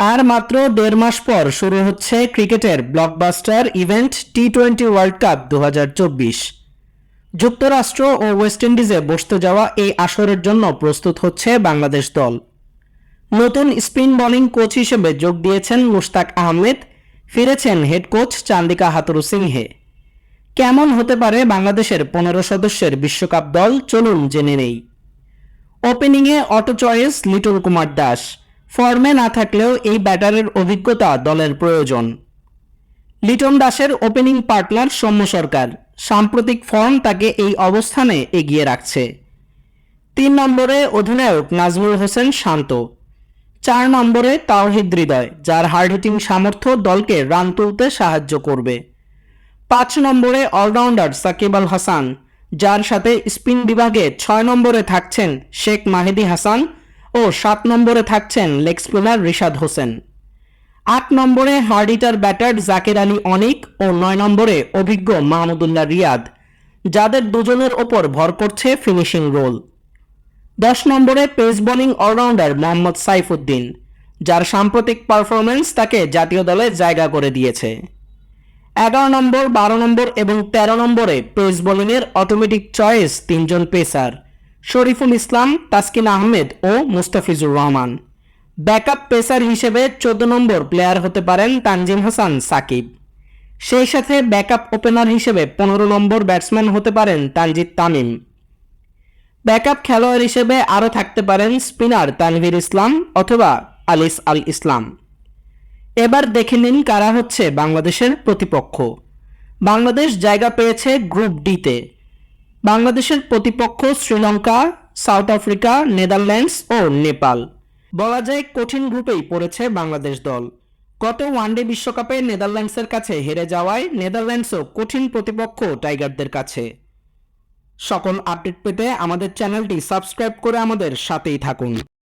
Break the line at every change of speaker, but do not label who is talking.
আর মাত্র দেড় মাস পর শুরু হচ্ছে ক্রিকেটের blockbuster event T twenty world cup দু হাজার চব্বিশ। যুক্তরাষ্ট্র ও ওয়েস্ট ইন্ডিজে বসতে যাওয়া এই আসরের জন্য প্রস্তুত হচ্ছে বাংলাদেশ দল। নতুন স্পিন বোলিং কোচ হিসেবে যোগ দিয়েছেন মুশতাক আহমেদ, ফিরেছেন হেড কোচ চান্দিকা হাতুরু সিংহে। কেমন হতে পারে বাংলাদেশের পনেরো সদস্যের বিশ্বকাপ দল? চলুন জেনে নেই। ওপেনিংয়ে অটো চয়েস লিটল কুমার দাস। ফর্মে না থাকলেও এই ব্যাটারের অভিজ্ঞতা দলের প্রয়োজন। লিটন দাসের ওপেনিং পার্টনার সৌম্য সরকার সাম্প্রতিক ফর্ম তাকে এই অবস্থানে এগিয়ে রাখছে। তিন নম্বরে অধিনায়ক নাজমুল হোসেন শান্ত। চার নম্বরে তাওহিদ হৃদয়, যার হার্ড হিটিং সামর্থ্য দলকে রান তুলতে সাহায্য করবে। পাঁচ নম্বরে অলরাউন্ডার সাকিব আল হাসান, যার সাথে স্পিন বিভাগে ছয় নম্বরে থাকছেন শেখ মাহেদি হাসান ও সাত নম্বরে থাকছেন লেগ স্পিনার রিশাদ হোসেন। আট নম্বরে hard hitter batter Jaker Ali Anik ও নয় নম্বরে অভিজ্ঞ মাহমুদুল্লাহ রিয়াদ, যাদের দুজনের ওপর ভর করছে ফিনিশিং রোল। দশ নম্বরে pace bowling allrounder Mohammad Saifuddin, যার সাম্প্রতিক পারফরমেন্স তাকে জাতীয় দলে জায়গা করে দিয়েছে। এগারো নম্বর, বারো নম্বর এবং তেরো নম্বরে পেস বোলিংয়ের অটোমেটিক চয়েস তিনজন পেসার শরীফুল ইসলাম, তাসকিন আহমেদ ও মুস্তাফিজুর রহমান। ব্যাকআপ পেসার হিসেবে চোদ্দ নম্বর প্লেয়ার হতে পারেন তানজিম হাসান সাকিব। সেই সাথে ব্যাকআপ ওপেনার হিসেবে পনেরো নম্বর ব্যাটসম্যান হতে পারেন তানজিদ তামিম। ব্যাকআপ খেলোয়াড় হিসেবে আরও থাকতে পারেন স্পিনার তানভীর ইসলাম অথবা আলিস আল ইসলাম। এবার দেখে নিন কারা হচ্ছে বাংলাদেশের প্রতিপক্ষ। বাংলাদেশ জায়গা পেয়েছে গ্রুপ ডিতে। বাংলাদেশের প্রতিপক্ষ শ্রীলঙ্কা, সাউথ আফ্রিকা, নেদারল্যান্ডস ও নেপাল। বলা যায় কঠিন গ্রুপেই পড়েছে বাংলাদেশ দল। গত ওয়ানডে বিশ্বকাপে নেদারল্যান্ডসের কাছে হেরে যাওয়ায় নেদারল্যান্ডসও কঠিন প্রতিপক্ষ টাইগারদের কাছে। সকল আপডেট পেতে আমাদের চ্যানেলটি সাবস্ক্রাইব করে আমাদের সাথেই থাকুন।